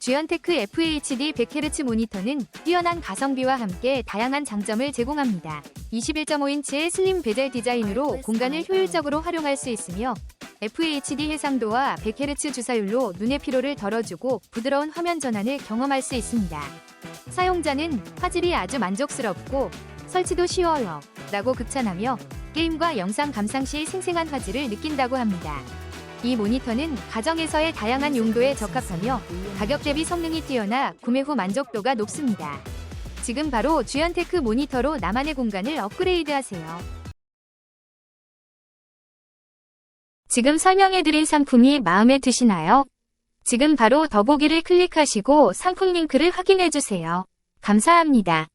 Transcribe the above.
주연테크 FHD 100Hz 모니터는 뛰어난 가성비와 함께 다양한 장점을 제공합니다. 21.5인치의 슬림 베젤 디자인으로 공간을 효율적으로 활용할 수 있으며 FHD 해상도와 100Hz 주사율로 눈의 피로를 덜어주고 부드러운 화면 전환을 경험할 수 있습니다. 사용자는 화질이 아주 만족스럽고 설치도 쉬워요 라고 극찬하며 게임과 영상 감상 시 생생한 화질을 느낀다고 합니다. 이 모니터는 가정에서의 다양한 용도에 적합하며 가격 대비 성능이 뛰어나 구매 후 만족도가 높습니다. 지금 바로 주연테크 모니터로 나만의 공간을 업그레이드하세요. 지금 설명해드린 상품이 마음에 드시나요? 지금 바로 더보기를 클릭하시고 상품 링크를 확인해주세요. 감사합니다.